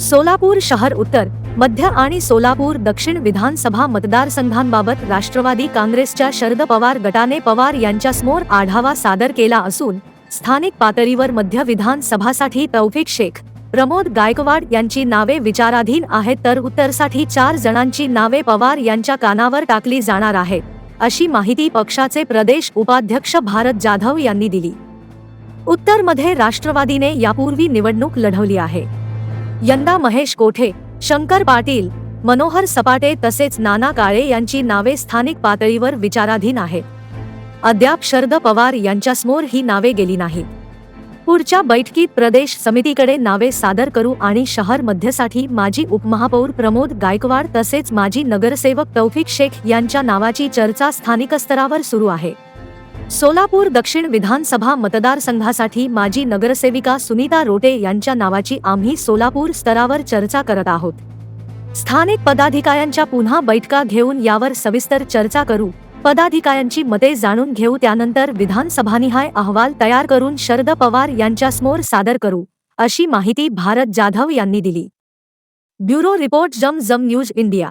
सोलापूर शहर उत्तर मध्य आणि सोलापूर दक्षिण विधानसभा मतदारसंघांबाबत राष्ट्रवादी काँग्रेसच्या शरद पवार गटाने पवार यांच्यासमोर आढावा सादर केला असून स्थानिक पातळीवर मध्य विधानसभासाठी तौफिक शेख प्रमोद गायकवाड यांची नावे विचाराधीन आहेत तर उत्तरसाठी चार जणांची नावे पवार यांच्या कानावर टाकली जाणार आहेत अशी माहिती पक्षाचे प्रदेश उपाध्यक्ष भारत जाधव यांनी दिली. उत्तरमध्ये राष्ट्रवादीने यापूर्वी निवडणूक लढवली आहे. यंदा महेश कोठे शंकर पाटील मनोहर सपाटे तसेच नाना काळे यांची नावे स्थानिक पातळीवर विचाराधीन आहेत. अद्याप शरद पवार यांच्यासमोर ही नावे गेली नाहीत. पुढच्या बैठकीत प्रदेश समितीकडे नावे सादर करू आणि शहर मध्यसाठी माजी उपमहापौर प्रमोद गायकवाड तसेच माजी नगरसेवक तौफिक शेख यांच्या नावाची चर्चा स्थानिक स्तरावर सुरू आहे. सोलापूर दक्षिण विधानसभा मतदारसंघासाठी माजी नगरसेविका सुनीता रोटे यांच्या नावाची आम्ही सोलापूर स्तरावर चर्चा करत आहोत. स्थानिक पदाधिकाऱ्यांच्या पुन्हा बैठका घेऊन यावर सविस्तर चर्चा करू. पदाधिकाऱ्यांची मते जाणून घेऊ त्यानंतर विधानसभानिहाय अहवाल तयार करून शरद पवार यांच्यासमोर सादर करू अशी माहिती भारत जाधव यांनी दिली. ब्युरो रिपोर्ट जम जम न्यूज इंडिया.